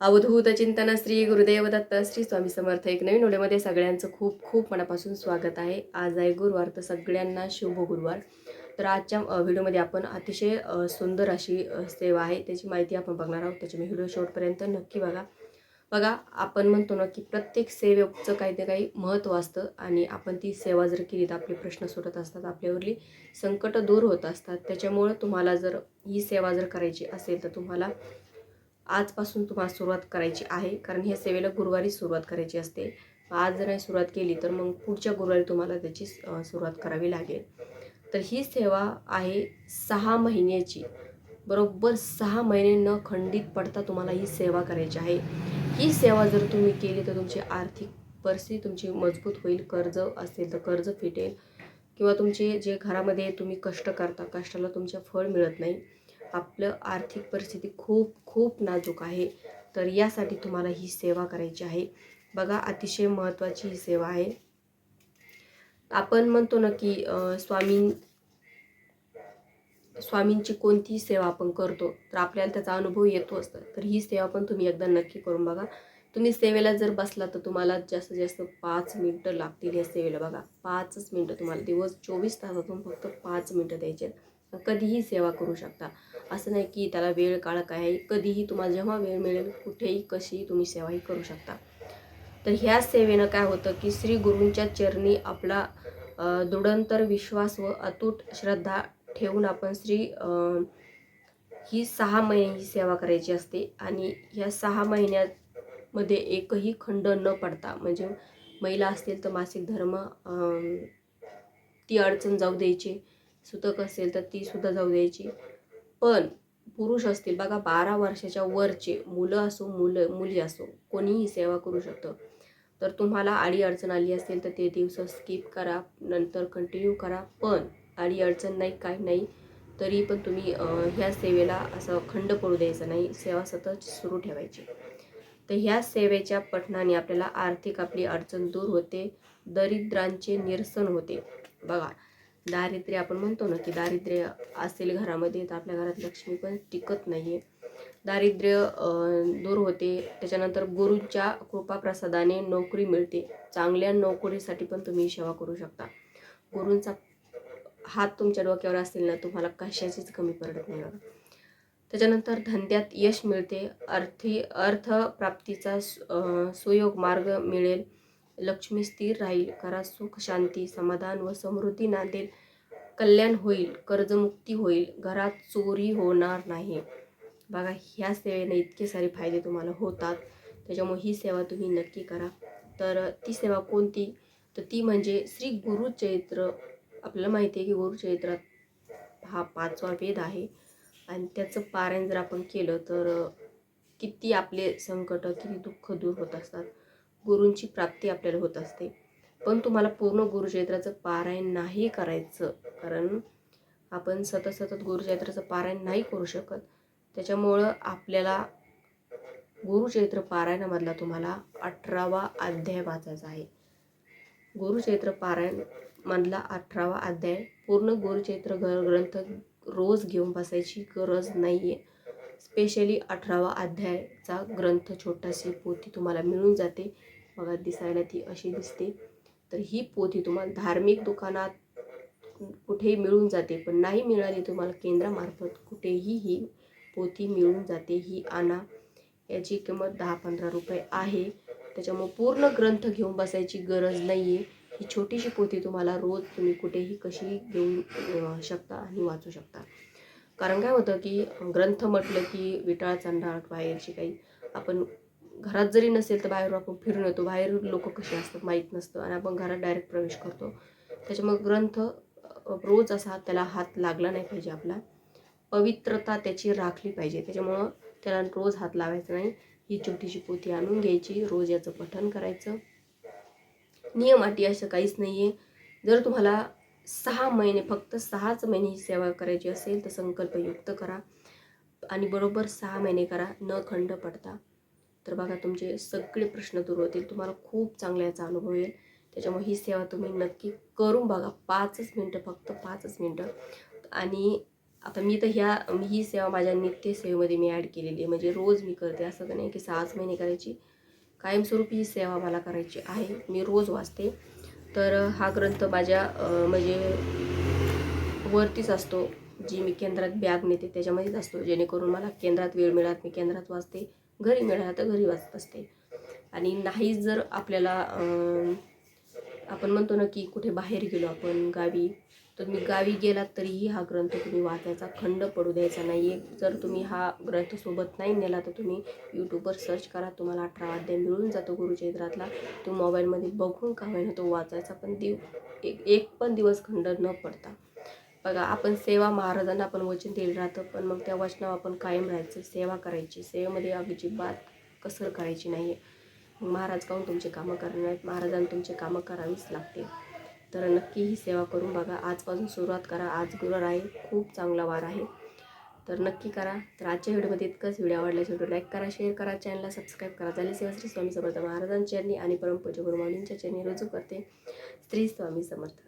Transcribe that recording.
अवधूत चिंतन श्री गुरुदेव दत्त श्री स्वामी समर्थ एक नवीन व्हिडिओमध्ये सगळ्यांचं खूप खूप मनापासून स्वागत आहे. आज आहे गुरुवार तर सगळ्यांना शुभ गुरुवार. तर आजच्या व्हिडिओमध्ये आपण अतिशय सुंदर अशी सेवा आहे. त्याची माहिती आपण बघणार आहोत. त्याच्यामुळे व्हिडिओ शेवटपर्यंत नक्की बघा. बघा आपण म्हणतो ना की प्रत्येक सेवेचं काही ना काही महत्त्व असतं आणि आपण ती सेवा जर केली तर आपले प्रश्न सुटत असतात आपल्यावरली संकट दूर होत असतात त्याच्यामुळं तुम्हाला जर ही सेवा जर करायची असेल तर तुम्हाला आजपासून तुम्हाला सुरुवात करायची आहे. कारण ह्या सेवेला गुरुवारी सुरुवात करायची असते. आज जर नाही सुरुवात केली तर मग पुढच्या गुरुवारी तुम्हाला त्याची सुरुवात करावी लागेल. तर ही सेवा आहे सहा महिन्याची. बरोबर सहा महिने न खंडित पडता तुम्हाला ही सेवा करायची आहे. ही सेवा जर तुम्ही केली तर तुमची आर्थिक परिस्थिती तुमची मजबूत होईल. कर्ज असेल तर कर्ज फिटेल. किंवा तुमचे जे घरामध्ये तुम्ही कष्ट करता कष्टाला तुमच्या फळ मिळत नाही. आपलं आर्थिक परिस्थिती खूप खूप नाजूक आहे. तर यासाठी तुम्हाला ही सेवा करायची आहे. बघा अतिशय महत्त्वाची ही सेवा आहे. आपण म्हणतो ना की स्वामीं स्वामी स्वामींची कोणतीही सेवा आपण करतो तर आपल्याला त्याचा अनुभव येतो असतो. तर ही सेवा पण तुम्ही एकदा नक्की करून बघा. तुम्ही सेवेला जर बसला तर तुम्हाला जास्तीत जास्त पाच मिनटं लागतील या सेवेला बघा. पाचच मिनटं तुम्हाला. दिवस चोवीस तासातून फक्त पाच मिनटं द्यायचे आहेत. कधीही सेवा करू शकता. असं नाही की त्याला वेळ काळ काय आहे कधीही तुम्हाला जेव्हा वेळ मिळेल कुठेही कशीही तुम्ही सेवाही करू शकता. तर ह्या सेवेनं काय होतं की श्री गुरूंच्या चरणी आपला दुडंतर दृढंतर विश्वास व अतूट श्रद्धा ठेवून आपण श्री ही सहा महिने ही सेवा करायची असते आणि ह्या सहा महिन्यामध्ये एकही खंड न पडता म्हणजे महिला असतील तर मासिक धर्म ती अडचण जाऊ द्यायची. सुतक असेल तर ती सुद्धा जाऊ द्यायची. पण पुरुष असतील बघा बारा वर्षाच्या वरचे मुलं असो मुलं मुली असो कोणीही सेवा करू शकतं. तर तुम्हाला आडी अडचण आली असेल तर ते दिवस स्किप करा नंतर कंटिन्यू करा. पण आडी अडचण नाही काही नाही तरी पण तुम्ही ह्या सेवेला असं खंड पडू द्यायचं नाही. सेवा सतत सुरू ठेवायची. तर ह्या सेवेच्या पठणाने आपल्याला आर्थिक आपली अडचण दूर होते. दरिद्रांचे निरसन होते. बघा दारिद्र्य आपण म्हणतो ना की दारिद्र्य असेल घरामध्ये तर आपल्या घरात लक्ष्मी पण टिकत नाही आहे दारिद्र्य दूर होते. त्याच्यानंतर गुरूंच्या कृपाप्रसादाने नोकरी मिळते. चांगल्या नोकरीसाठी पण तुम्ही सेवा करू शकता. गुरूंचा हात तुमच्या डोक्यावर असतील ना तुम्हाला कशाचीच कमी पडत नाही त्याच्यानंतर धंद्यात यश मिळते. अर्थी अर्थप्राप्तीचा सु- सुयोग मार्ग मिळेल. लक्ष्मी स्थिर राहील. घरात सुख शांती समाधान व समृद्धी नांदेल कल्याण होईल. कर्जमुक्ती होईल. घरात चोरी होणार नाही. बघा ह्या सेवेने इतके सारे फायदे तुम्हाला होतात. त्याच्यामुळे ही सेवा तुम्ही नक्की करा. तर ती सेवा कोणती? तर ती म्हणजे श्री गुरुचरित्र आपल्याला माहिती आहे की गुरुचैत्रात हा पाचवा वेद आहे. आणि त्याचं पारायण जर आपण केलं तर किती आपले संकट किती दुःख दूर होत असतात. गुरूंची प्राप्ती आपल्याला होत असते. पण तुम्हाला पूर्ण गुरुक्षेत्राचं पारायण नाही करायचं. कारण आपण सतत सतत गुरुक्षेत्राचं पारायण नाही करू शकत. त्याच्यामुळं आपल्याला गुरुक्षेत्र पारायणामधला तुम्हाला अठरावा अध्याय वाचायचा आहे. गुरुक्षेत्र पारायण मधला अठरावा अध्याय पूर्ण गुरुक्षेत्र ग्रंथ रोज घेऊन बसायची गरज नाही आहे स्पेशली अठरावा अध्यायाचा ग्रंथ छोटाशी पोथी तुम्हाला मिळून जाते. बघा दिसायला ती अशी दिसते. तर ही पोथी तुम्हाला धार्मिक दुकानात कुठेही मिळून जाते पण नाही मिळाली तुम्हाला केंद्रामार्फत कुठेही ही पोथी मिळून जाते. ही आणा याची किंमत दहा पंधरा रुपये आहे. त्याच्यामुळे पूर्ण ग्रंथ घेऊन बसायची गरज नाही आहे ही छोटीशी पोथी तुम्हाला रोज तुम्ही कुठेही कशी घेऊन शकता आणि वाचू शकता. कारण काय होतं की ग्रंथ म्हटलं की विटाळ चांडाळ बाहेरची काही आपण घरात जरी नसेल तर बाहेर आपण फिरून येतो. बाहेर लोक कसे असतात माहीत नसतं आणि आपण घरात डायरेक्ट प्रवेश करतो. त्याच्यामुळे ग्रंथ रोज असा त्याला हात लागला नाही पाहिजे आपला. पवित्रता त्याची राखली पाहिजे. त्याच्यामुळं त्याला रोज हात लावायचा नाही. ही छोटीशी पोथी आणून घ्यायची. रोज याचं पठण करायचं. नियम अटी असं काहीच नाही आहे जर तुम्हाला सहा महिने फक्त सहाच महिने ही सेवा करायची असेल तर संकल्पयुक्त करा. आणि बरोबर सहा महिने करा न खंड पडता. तर बघा तुमचे सगळे प्रश्न दूर होतील. तुम्हाला खूप चांगला याचा अनुभव येईल. त्याच्यामुळे ही सेवा तुम्ही नक्की करून बघा. पाचच मिनटं फक्त पाचच मिनटं. आणि आता मी तर ह्या ही सेवा माझ्या नित्य सेवेमध्ये मी ॲड केलेली आहे. म्हणजे रोज मी करते. असं तर नाही की सहाच महिने करायची. कायमस्वरूपी ही सेवा मला करायची आहे. मी रोज वाचते. तर हा ग्रंथ माझ्या म्हणजे वरतीच असतो जी मी केंद्रात बॅग नेते त्याच्यामध्येच असतो जेणेकरून मला केंद्रात वेळ मिळात मी केंद्रात वाचते घरी मिळाला तर घरी वाचत असते. आणि नाही जर आपल्याला आपण म्हणतो ना की कुठे बाहेर गेलो आपण गावी तुम्ही गावी गेलात तरीही हा ग्रंथ तुम्ही वाचायचा खंड पडू द्यायचा नाही आहे जर तुम्ही हा ग्रंथ सोबत नाही नेला तर तुम्ही यूट्यूबवर सर्च करा. तुम्हाला अठरा अध्याय मिळून जातो गुरुचरित्रातला. तो मोबाईलमध्ये बघून का होईना तो वाचायचा पण दिव एक एक पण दिवस खंड न पडता. बघा आपण सेवा महाराजांना आपण वचन दिलं राहतं पण मग त्या वचनावर आपण कायम राहायचं सेवा करायची. सेवेमध्ये अजिबात कसर करायची नाही आहे महाराज काहून तुमचे कामं करणार? आहेत महाराजांना तुमचे कामं करावीच लागते तर नक्की ही सेवा करून बघा. आजपासून सुरुवात करा. आज गुरुवार आहे. खूप चांगला वार आहे. तर नक्की करा. तर आजच्या व्हिडिओमध्ये इतकंच. व्हिडिओ आवडल्यास व्हिडिओ लाईक करा शेअर करा चॅनलला सबस्क्राईब करा. झाले सेवा श्री स्वामी समर्थ महाराजांच्या चरणी आणि परमपूज्य गुरुमाऊलींच्या चरणी रुजू करते. श्री स्वामी समर्थ.